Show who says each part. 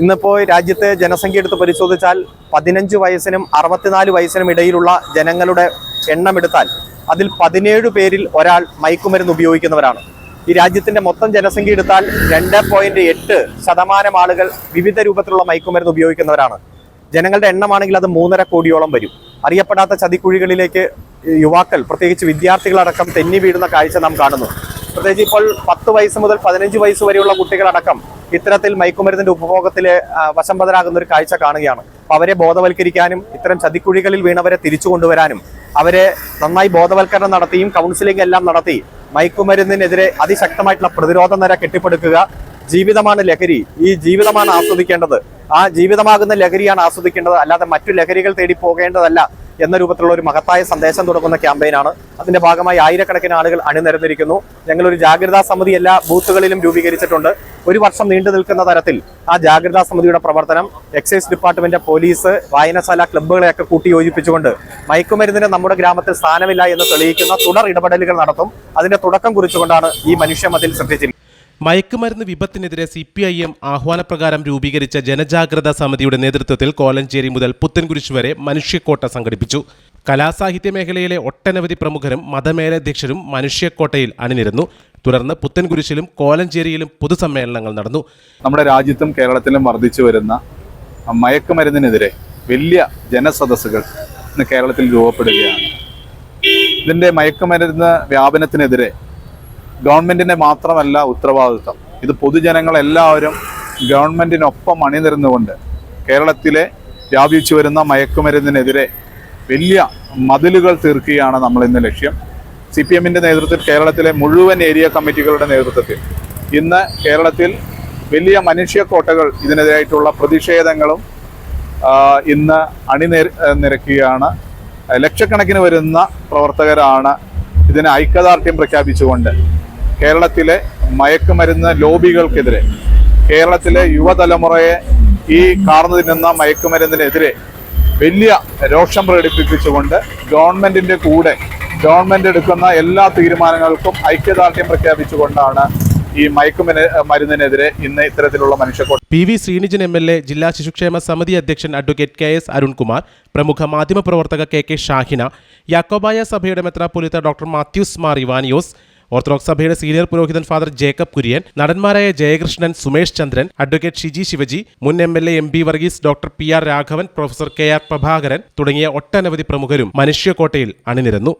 Speaker 1: ഇന്നിപ്പോൾ രാജ്യത്തെ ജനസംഖ്യ എടുത്ത് പരിശോധിച്ചാൽ പതിനഞ്ച് വയസ്സിനും അറുപത്തിനാല് വയസ്സിനും ഇടയിലുള്ള ജനങ്ങളുടെ എണ്ണം എടുത്താൽ അതിൽ പതിനേഴ് പേരിൽ ഒരാൾ മയക്കുമരുന്ന് ഉപയോഗിക്കുന്നവരാണ്. ഈ രാജ്യത്തിന്റെ മൊത്തം ജനസംഖ്യ എടുത്താൽ രണ്ട് പോയിന്റ് എട്ട് ശതമാനം ആളുകൾ വിവിധ രൂപത്തിലുള്ള മയക്കുമരുന്ന് ഉപയോഗിക്കുന്നവരാണ്. ജനങ്ങളുടെ എണ്ണമാണെങ്കിൽ അത് മൂന്നര കോടിയോളം വരും. അറിയപ്പെടാത്ത ചതിക്കുഴികളിലേക്ക് യുവാക്കൾ പ്രത്യേകിച്ച് വിദ്യാർത്ഥികളടക്കം തെന്നി വീഴുന്ന കാഴ്ച നാം കാണുന്നു. പ്രത്യേകിച്ച് ഇപ്പോൾ പത്ത് വയസ്സ് മുതൽ പതിനഞ്ച് വയസ്സ് വരെയുള്ള കുട്ടികളടക്കം ഇത്തരത്തിൽ മയക്കുമരുന്നിന്റെ ഉപഭോഗത്തിൽ വശംബദരാകുന്ന ഒരു കാഴ്ച കാണുകയാണ്. അപ്പൊ അവരെ ബോധവൽക്കരിക്കാനും ഇത്തരം ചതിക്കുഴികളിൽ വീണവരെ തിരിച്ചു കൊണ്ടുവരാനും അവരെ നന്നായി ബോധവൽക്കരണം നടത്തിയും കൗൺസിലിംഗ് എല്ലാം നടത്തി മയക്കുമരുന്നിനെതിരെ അതിശക്തമായിട്ടുള്ള പ്രതിരോധ നിര കെട്ടിപ്പടുക്കുക ജീവിതമാണ് ലഹരി. ഈ ജീവിതമാണ് ആസ്വദിക്കേണ്ടത്. ആ ജീവിതമാകുന്ന ലഹരിയാണ് ആസ്വദിക്കേണ്ടത്. അല്ലാതെ മറ്റു ലഹരികൾ തേടി പോകേണ്ടതല്ല. എന്ന രൂപത്തിലുള്ള ഒരു മഹത്തായ സന്ദേശം തുടങ്ങുന്ന ക്യാമ്പയിനാണ്. അതിന്റെ ഭാഗമായി ആയിരക്കണക്കിന് ആളുകൾ അണിനിരന്നിരിക്കുന്നു. ഞങ്ങളൊരു ജാഗ്രതാ സമിതി എല്ലാ ബൂത്തുകളിലും രൂപീകരിച്ചിട്ടുണ്ട്. ഒരു വർഷം നീണ്ടു നിൽക്കുന്ന തരത്തിൽ ആ ജാഗ്രതാ സമിതിയുടെ പ്രവർത്തനം എക്സൈസ് ഡിപ്പാർട്ട്മെന്റ് പോലീസ് വായനശാല ക്ലബ്ബുകളെയൊക്കെ കൂട്ടിയോജിപ്പിച്ചുകൊണ്ട് മയക്കുമരുന്നിന് നമ്മുടെ ഗ്രാമത്തിൽ സ്ഥാനമില്ല എന്ന് തെളിയിക്കുന്ന തുടർ ഇടപെടലുകൾ നടത്തും. അതിന്റെ തുടക്കം കുറിച്ചുകൊണ്ടാണ് ഈ മനുഷ്യമതിൽ ശ്രദ്ധിച്ചിരിക്കുന്നത്
Speaker 2: മയക്കുമരുന്ന് വിപത്തിനെതിരെ സി പി ഐ എം ആഹ്വാനപ്രകാരം രൂപീകരിച്ച ജനജാഗ്രത സമിതിയുടെ നേതൃത്വത്തിൽ കോലഞ്ചേരി മുതൽ പുത്തൻകുരിശ് വരെ മനുഷ്യക്കോട്ട സംഘടിപ്പിച്ചു. കലാസാഹിത്യ മേഖലയിലെ ഒട്ടനവധി പ്രമുഖരും മതമേലധ്യക്ഷരും മനുഷ്യക്കോട്ടയിൽ അണിനിരുന്നു. തുടർന്ന് പുത്തൻകുരിശിലും കോലഞ്ചേരിയിലും പൊതുസമ്മേളനങ്ങൾ നടന്നു.
Speaker 3: നമ്മുടെ രാജ്യത്തും കേരളത്തിലും വർദ്ധിച്ചു വരുന്ന മയക്കുമരുന്നിനെതിരെ വലിയ ജനസദസ്സുകൾ കേരളത്തിൽ രൂപപ്പെടുകയാണ്. ഇതിന്റെ മയക്കുമരുന്ന് വ്യാപനത്തിനെതിരെ ഗവൺമെന്റിന്റെ മാത്രമല്ല ഉത്തരവാദിത്വം. ഇത് പൊതുജനങ്ങളെല്ലാവരും ഗവൺമെന്റിനൊപ്പം അണിനിരന്നുകൊണ്ട് കേരളത്തിലെ വ്യാപിച്ചു വരുന്ന മയക്കുമരുന്നിനെതിരെ വലിയ മതിലുകൾ തീർക്കുകയാണ് നമ്മൾ ഇന്ന് ലക്ഷ്യം. സി പി എമ്മിന്റെ നേതൃത്വത്തിൽ കേരളത്തിലെ മുഴുവൻ ഏരിയ കമ്മിറ്റികളുടെ നേതൃത്വത്തിൽ ഇന്ന് കേരളത്തിൽ വലിയ മനുഷ്യക്കോട്ടകൾ ഇതിനെതിരായിട്ടുള്ള പ്രതിഷേധങ്ങളും ഇന്ന് അണിനിര നിരക്കുകയാണ്. ലക്ഷക്കണക്കിന് വരുന്ന പ്രവർത്തകരാണ് ഇതിന് ഐക്യദാർഢ്യം പ്രഖ്യാപിച്ചുകൊണ്ട് കേരളത്തിലെ മയക്കുമരുന്ന് ലോബികൾക്കെതിരെ കേരളത്തിലെ യുവതലമുറയെ ഈ കാർന്നു തിന്നുന്ന മയക്കുമരുന്നിനെതിരെ വലിയ രോഷം പ്രകടിപ്പിച്ചുകൊണ്ട് ഗവൺമെന്റിന്റെ കൂടെ ഗവൺമെന്റ് എടുക്കുന്ന എല്ലാ തീരുമാനങ്ങൾക്കും ഐക്യദാർഢ്യം പ്രഖ്യാപിച്ചുകൊണ്ടാണ് ഈ മയക്കുമരു മരുന്നിനെതിരെ ഇന്ന് ഇത്തരത്തിലുള്ള മനുഷ്യക്കോട്ട
Speaker 2: P V Sreenijan M L A ജില്ലാ ശിശുക്ഷേമ സമിതി അധ്യക്ഷൻ അഡ്വക്കേറ്റ് കെ എസ് അരുൺകുമാർ പ്രമുഖ മാധ്യമപ്രവർത്തക കെ കെ ഷാഹിന യാക്കോബായ സഭയുടെ മെത്രാപ്പൊലിത്ത doctor Mathews Mar Ivanios orthodox സഭയുടെ സീനിയർ പുരോഹിതൻ ഫാദർ ജേക്കബ് കുര്യൻ നടന്മാരായ ജയകൃഷ്ണൻ സുമേഷ് ചന്ദ്രൻ അഡ്വക്കേറ്റ് ഷിജി ശിവജി മുൻ M L A M B Varghese doctor P R Raghavan professor K R Prabhakaran തുടങ്ങിയ ഒട്ടനവധി പ്രമുഖരും മനുഷ്യക്കോട്ടയിൽ അണിനിരന്നു.